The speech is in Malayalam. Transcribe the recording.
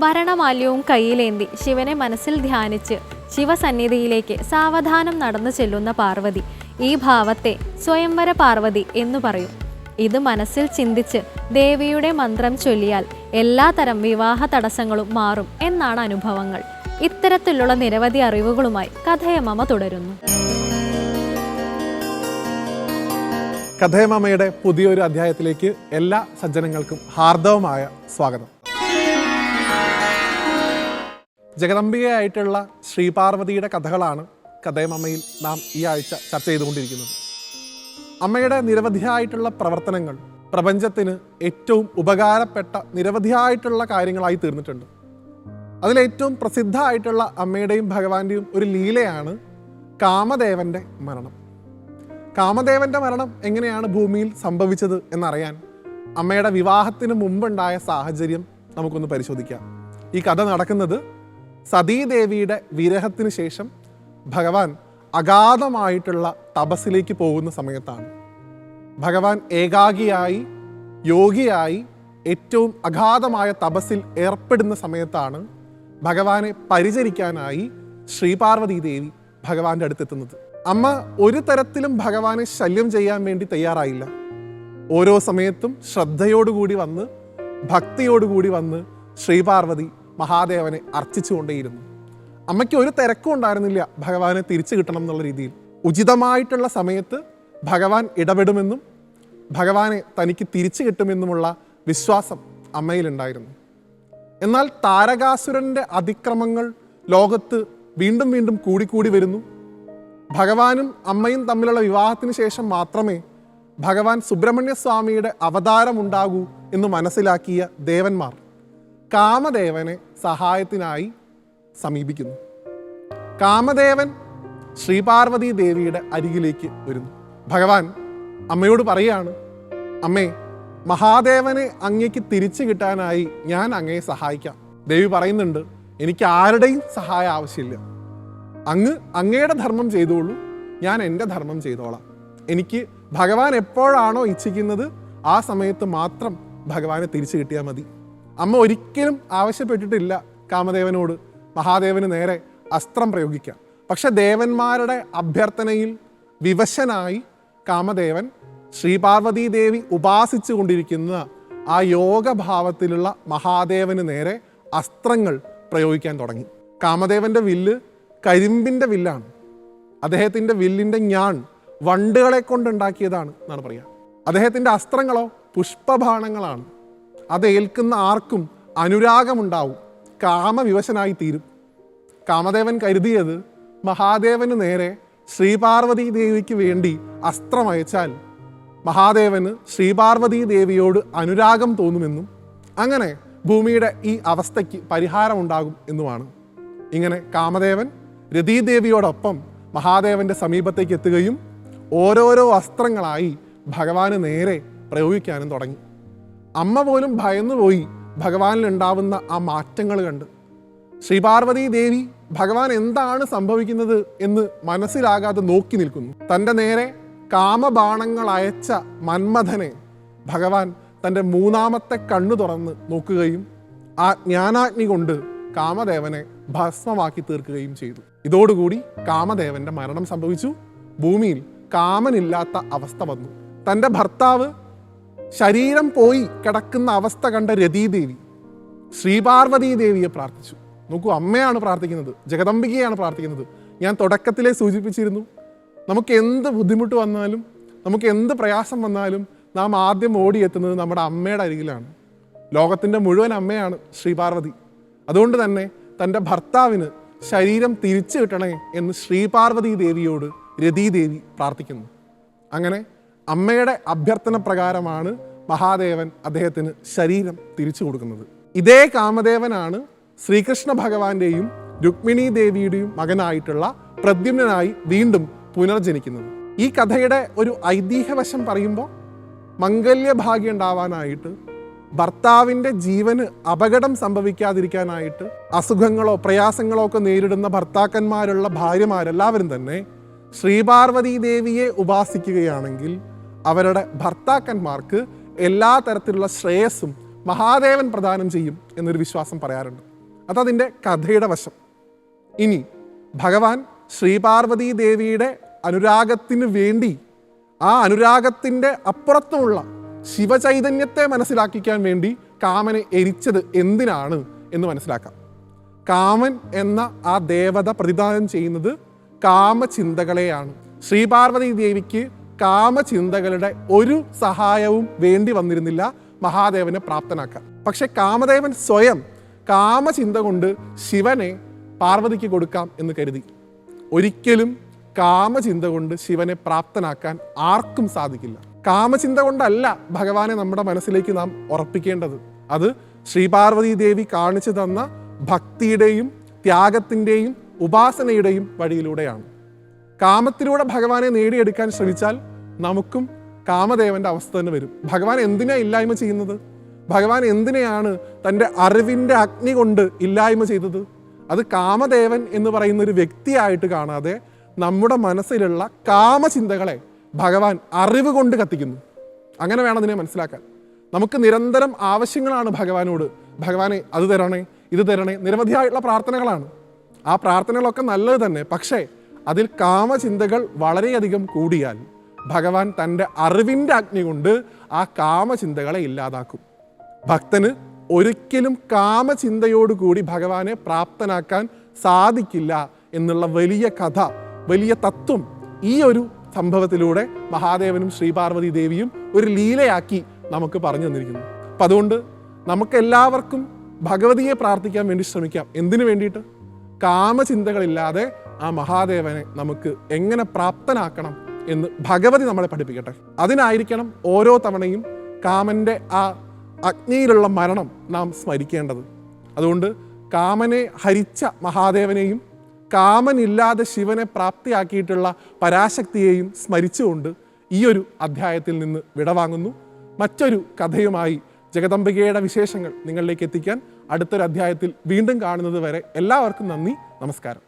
ഭരണമാല്യവും കയ്യിലേന്തി ശിവനെ മനസ്സിൽ ധ്യാനിച്ച് ശിവസന്നിധിയിലേക്ക് സാവധാനം നടന്നു ചെല്ലുന്ന പാർവതി ഈ ഭാവത്തെ സ്വയംവര പാർവതി എന്നു പറയും. ഇത് മനസ്സിൽ ചിന്തിച്ച് ദേവിയുടെ മന്ത്രം ചൊല്ലിയാൽ എല്ലാതരം വിവാഹ തടസ്സങ്ങളും മാറും എന്നാണ് അനുഭവങ്ങൾ. ഇത്തരത്തിലുള്ള നിരവധി അറിവുകളുമായി കഥയമമ തുടരുന്നു. കഥയമമയുടെ പുതിയൊരു അധ്യായത്തിലേക്ക് എല്ലാ സജ്ജനങ്ങൾക്കും ഹാർദവമായ സ്വാഗതം. ജഗദംബികയായിട്ടുള്ള ശ്രീപാർവതിയുടെ കഥകളാണ് കഥയമ്മയിൽ നാം ഈ ആഴ്ച ചർച്ച ചെയ്തുകൊണ്ടിരിക്കുന്നത്. അമ്മയുടെ നിരവധിയായിട്ടുള്ള പ്രവർത്തനങ്ങൾ പ്രപഞ്ചത്തിന് ഏറ്റവും ഉപകാരപ്പെട്ട നിരവധിയായിട്ടുള്ള കാര്യങ്ങളായി തീർന്നിട്ടുണ്ട്. അതിലേറ്റവും പ്രസിദ്ധമായിട്ടുള്ള അമ്മയുടെയും ഭഗവാന്റെയും ഒരു ലീലയാണ് കാമദേവന്റെ മരണം. കാമദേവന്റെ മരണം എങ്ങനെയാണ് ഭൂമിയിൽ സംഭവിച്ചത് എന്നറിയാൻ അമ്മയുടെ വിവാഹത്തിന് മുമ്പുണ്ടായ സാഹചര്യം നമുക്കൊന്ന് പരിശോധിക്കാം. ഈ കഥ നടക്കുന്നത് സതീദേവിയുടെ വിരഹത്തിന് ശേഷം ഭഗവാൻ അഗാധമായിട്ടുള്ള തപസ്സിലേക്ക് പോകുന്ന സമയത്താണ്. ഭഗവാൻ ഏകാഗിയായി യോഗിയായി ഏറ്റവും അഗാധമായ തപസ്സിൽ ഏർപ്പെടുന്ന സമയത്താണ് ഭഗവാനെ പരിചരിക്കാനായി ശ്രീപാർവതി ദേവി ഭഗവാന്റെ അടുത്തെത്തുന്നത്. അമ്മ ഒരു തരത്തിലും ഭഗവാനെ ശല്യം ചെയ്യാൻ വേണ്ടി തയ്യാറായില്ല. ഓരോ സമയത്തും ശ്രദ്ധയോടുകൂടി വന്ന് ഭക്തിയോടുകൂടി വന്ന് ശ്രീപാർവതി മഹാദേവനെ അർച്ചിച്ചുകൊണ്ടേയിരുന്നു. അമ്മയ്ക്ക് ഒരു തിരക്കും ഉണ്ടായിരുന്നില്ല ഭഗവാനെ തിരിച്ചു കിട്ടണം എന്നുള്ള രീതിയിൽ. ഉചിതമായിട്ടുള്ള സമയത്ത് ഭഗവാൻ ഇടപെടുമെന്നും ഭഗവാനെ തനിക്ക് തിരിച്ചു കിട്ടുമെന്നുമുള്ള വിശ്വാസം അമ്മയിലുണ്ടായിരുന്നു. എന്നാൽ താരകാസുരന്റെ അതിക്രമങ്ങൾ ലോകത്ത് വീണ്ടും വീണ്ടും കൂടിക്കൂടി വരുന്നു. ഭഗവാനും അമ്മയും തമ്മിലുള്ള വിവാഹത്തിന് ശേഷം മാത്രമേ ഭഗവാൻ സുബ്രഹ്മണ്യ സ്വാമിയുടെ അവതാരമുണ്ടാകൂ എന്ന് മനസ്സിലാക്കിയ ദേവന്മാർ കാമദേവനെ സഹായത്തിനായി സമീപിക്കുന്നു. കാമദേവൻ ശ്രീപാർവതി ദേവിയുടെ അരികിലേക്ക് വരുന്നു. ഭഗവാൻ അമ്മയോട് പറയുകയാണ് അമ്മേ മഹാദേവനെ അങ്ങേക്ക് തിരിച്ചു കിട്ടാനായി ഞാൻ അങ്ങയെ സഹായിക്കാം. ദേവി പറയുന്നുണ്ട് എനിക്ക് ആരുടെയും സഹായം ആവശ്യമില്ല. അങ്ങ് അങ്ങയുടെ ധർമ്മം ചെയ്തോളൂ ഞാൻ എന്റെ ധർമ്മം ചെയ്തോളാം. എനിക്ക് ഭഗവാൻ എപ്പോഴാണോ ഇച്ഛിക്കുന്നത് ആ സമയത്ത് മാത്രം ഭഗവാനെ തിരിച്ചു കിട്ടിയാൽ മതി. അമ്മ ഒരിക്കലും ആവശ്യപ്പെട്ടിട്ടില്ല കാമദേവനോട്. മഹാദേവന് നേരെ അസ്ത്രം പ്രയോഗിക്കാം. പക്ഷെ ദേവന്മാരുടെ അഭ്യർത്ഥനയിൽ വിവശനായി കാമദേവൻ ശ്രീപാർവതീ ദേവി ഉപാസിച്ചു കൊണ്ടിരിക്കുന്ന ആ യോഗഭാവത്തിലുള്ള മഹാദേവന് നേരെ അസ്ത്രങ്ങൾ പ്രയോഗിക്കാൻ തുടങ്ങി. കാമദേവന്റെ വില്ല് കരിമ്പിന്റെ വില്ലാണ്. അദ്ദേഹത്തിന്റെ വില്ലിന്റെ ഞാൻ വണ്ടുകളെ കൊണ്ടുണ്ടാക്കിയതാണ് എന്നാണ് പറയുക. അദ്ദേഹത്തിന്റെ അസ്ത്രങ്ങളോ പുഷ്പബാണങ്ങളാണ്. അത് ഏൽക്കുന്ന ആർക്കും അനുരാഗമുണ്ടാവും. കാമവിവശനായി തീരും. കാമദേവൻ കരുതിയത് മഹാദേവന് നേരെ ശ്രീപാർവതി ദേവിക്ക് വേണ്ടി അസ്ത്രമയച്ചാൽ മഹാദേവന് ശ്രീപാർവതി ദേവിയോട് അനുരാഗം തോന്നുമെന്നും അങ്ങനെ ഭൂമിയുടെ ഈ അവസ്ഥയ്ക്ക് പരിഹാരമുണ്ടാകും എന്നുമാണ്. ഇങ്ങനെ കാമദേവൻ രതീദേവിയോടൊപ്പം മഹാദേവന്റെ സമീപത്തേക്ക് എത്തുകയും ഓരോരോ അസ്ത്രങ്ങളായി ഭഗവാന് നേരെ പ്രയോഗിക്കാനും തുടങ്ങി. അമ്മ പോലും ഭയന്നുപോയി ഭഗവാനിൽ ഉണ്ടാവുന്ന ആ മാറ്റങ്ങൾ കണ്ട്. ശ്രീപാർവതി ദേവി ഭഗവാൻ എന്താണ് സംഭവിക്കുന്നത്? എന്ന് മനസ്സിലാകാതെ നോക്കി നിൽക്കുന്നു. തന്റെ നേരെ കാമബാണങ്ങൾ അയച്ച മന്മഥനെ ഭഗവാൻ തന്റെ മൂന്നാമത്തെ കണ്ണു തുറന്ന് നോക്കുകയും ആ ജ്ഞാനാഗ്നി കൊണ്ട് കാമദേവനെ ഭസ്മമാക്കി തീർക്കുകയും ചെയ്തു. ഇതോടുകൂടി കാമദേവന്റെ മരണം സംഭവിച്ചു. ഭൂമിയിൽ കാമനില്ലാത്ത അവസ്ഥ വന്നു. തന്റെ ഭർത്താവ് ശരീരം പോയി കിടക്കുന്ന അവസ്ഥ കണ്ട രതീദേവി ശ്രീപാർവതി ദേവിയെ പ്രാർത്ഥിച്ചു. നോക്കൂ അമ്മയാണ് പ്രാർത്ഥിക്കുന്നത് ജഗദംബികയാണ് പ്രാർത്ഥിക്കുന്നത്. ഞാൻ തുടക്കത്തിലേ സൂചിപ്പിച്ചിരുന്നു നമുക്ക് എന്ത് ബുദ്ധിമുട്ട് വന്നാലും നമുക്ക് എന്ത് പ്രയാസം വന്നാലും നാം ആദ്യം ഓടിയെത്തുന്നത് നമ്മുടെ അമ്മയുടെ അരികിലാണ്. ലോകത്തിന്റെ മുഴുവൻ അമ്മയാണ് ശ്രീപാർവതി. അതുകൊണ്ട് തന്നെ തന്റെ ഭർത്താവിന് ശരീരം തിരിച്ചു കിട്ടണേ എന്ന് ശ്രീപാർവതി ദേവിയോട് രതീദേവി പ്രാർത്ഥിക്കുന്നു. അങ്ങനെ അമ്മയുടെ അഭ്യർത്ഥന പ്രകാരമാണ് മഹാദേവൻ അദ്ദേഹത്തിന് ശരീരം തിരിച്ചു കൊടുക്കുന്നത്. ഇതേ കാമദേവനാണ് ശ്രീകൃഷ്ണ ഭഗവാന്റെയും രുക്മിണി ദേവിയുടെയും മകനായിട്ടുള്ള പ്രദ്യുമ്നായി വീണ്ടും പുനർജനിക്കുന്നത്. ഈ കഥയുടെ ഒരു ഐതിഹ്യവശം പറയുമ്പോൾ മംഗല്യഭാഗ്യം ഉണ്ടാവാനായിട്ട് ഭർത്താവിന്റെ ജീവന് അപകടം സംഭവിക്കാതിരിക്കാനായിട്ട് അസുഖങ്ങളോ പ്രയാസങ്ങളോ ഒക്കെ നേരിടുന്ന ഭർത്താക്കന്മാരുള്ള ഭാര്യമാരെല്ലാവരും തന്നെ ശ്രീപാർവതി ദേവിയെ ഉപാസിക്കുകയാണെങ്കിൽ അവരുടെ ഭർത്താക്കന്മാർക്ക് എല്ലാ തരത്തിലുള്ള ശ്രേയസ്സും മഹാദേവൻ പ്രദാനം ചെയ്യും എന്നൊരു വിശ്വാസം പറയാറുണ്ട്. അതതിന്റെ കഥയുടെ വശം. ഇനി ഭഗവാൻ ശ്രീപാർവതി ദേവിയുടെ അനുരാഗത്തിന് വേണ്ടി ആ അനുരാഗത്തിന്റെ അപ്പുറത്തുമുള്ള ശിവചൈതന്യത്തെ മനസ്സിലാക്കിക്കാൻ വേണ്ടി കാമനെ എരിച്ചത് എന്തിനാണ് എന്ന് മനസ്സിലാക്കാം. കാമൻ എന്ന ആ ദേവത പ്രതിദാനം ചെയ്യുന്നത് കാമചിന്തകളെയാണ്. ശ്രീപാർവതി ദേവിക്ക് കാമചിന്തകളുടെ ഒരു സഹായവും വേണ്ടി വന്നിരുന്നില്ല മഹാദേവനെ പ്രാപ്തനാക്കാൻ. പക്ഷെ കാമദേവൻ സ്വയം കാമചിന്ത കൊണ്ട് ശിവനെ പാർവതിക്ക് കൊടുക്കാം എന്ന് കരുതി. ഒരിക്കലും കാമചിന്ത കൊണ്ട് ശിവനെ പ്രാപ്തനാക്കാൻ ആർക്കും സാധിക്കില്ല. കാമചിന്ത കൊണ്ടല്ല ഭഗവാനെ നമ്മുടെ മനസ്സിലേക്ക് നാം ഉറപ്പിക്കേണ്ടത്. അത് ശ്രീപാർവതി ദേവി കാണിച്ചു തന്ന ഭക്തിയുടെയും ത്യാഗത്തിന്റെയും ഉപാസനയുടെയും വഴിയിലൂടെയാണ്. കാമത്തിലൂടെ ഭഗവാനെ നേടിയെടുക്കാൻ ശ്രമിച്ചാൽ നമുക്കും കാമദേവന്റെ അവസ്ഥ തന്നെ വരും. ഭഗവാൻ എന്തിനാ ഇല്ലായ്മ ചെയ്യുന്നത്? ഭഗവാൻ എന്തിനെയാണ് തന്റെ അറിവിന്റെ അഗ്നി കൊണ്ട് ഇല്ലായ്മ ചെയ്തത്? അത് കാമദേവൻ എന്ന് പറയുന്ന ഒരു വ്യക്തിയായിട്ട് കാണാതെ നമ്മുടെ മനസ്സിലുള്ള കാമചിന്തകളെ ഭഗവാൻ അറിവ് കൊണ്ട് കത്തിക്കുന്നു. അങ്ങനെ വേണം അതിനെ മനസ്സിലാക്കാൻ. നമുക്ക് നിരന്തരം ആവശ്യങ്ങളാണ് ഭഗവാനോട്. ഭഗവാനെ അത് തരണേ ഇത് തരണേ നിരവധിയായിട്ടുള്ള പ്രാർത്ഥനകളാണ്. ആ പ്രാർത്ഥനകളൊക്കെ നല്ലത് തന്നെ. പക്ഷേ അതിൽ കാമചിന്തകൾ വളരെയധികം കൂടിയാൽ ഭഗവാൻ തന്റെ അറിവിന്റെ അഗ്നി കൊണ്ട് ആ കാമചിന്തകളെ ഇല്ലാതാക്കും. ഭക്തന് ഒരിക്കലും കാമചിന്തയോടുകൂടി ഭഗവാനെ പ്രാപ്തനാക്കാൻ സാധിക്കില്ല എന്നുള്ള വലിയ കഥ വലിയ തത്വം ഈ ഒരു സംഭവത്തിലൂടെ മഹാദേവനും ശ്രീപാർവതി ദേവിയും ഒരു ലീലയാക്കി നമുക്ക് പറഞ്ഞു തന്നിരിക്കുന്നു. അപ്പം അതുകൊണ്ട് നമുക്കെല്ലാവർക്കും ഭഗവതിയെ പ്രാർത്ഥിക്കാൻ വേണ്ടി ശ്രമിക്കാം. എന്തിനു വേണ്ടിയിട്ട്? കാമചിന്തകളില്ലാതെ ആ മഹാദേവനെ നമുക്ക് എങ്ങനെ പ്രാപ്തനാക്കണം? എന്ന് ഭഗവതി നമ്മളെ പഠിപ്പിക്കട്ടെ. അതിനായിരിക്കണം ഓരോ തവണയും കാമന്റെ ആ അഗ്നിയിലുള്ള മരണം നാം സ്മരിക്കേണ്ടത്. അതുകൊണ്ട് കാമനെ ഹരിച്ച മഹാദേവനെയും കാമനില്ലാതെ ശിവനെ പ്രാപ്തിയാക്കിയിട്ടുള്ള പരാശക്തിയെയും സ്മരിച്ചുകൊണ്ട് ഈ ഒരു അധ്യായത്തിൽ നിന്ന് വിടവാങ്ങുന്നു. മറ്റൊരു കഥയുമായി ജഗദംബികയുടെ വിശേഷങ്ങൾ നിങ്ങളിലേക്ക് എത്തിക്കാൻ അടുത്തൊരു അധ്യായത്തിൽ വീണ്ടും കാണുന്നത് വരെ എല്ലാവർക്കും നന്ദി നമസ്കാരം.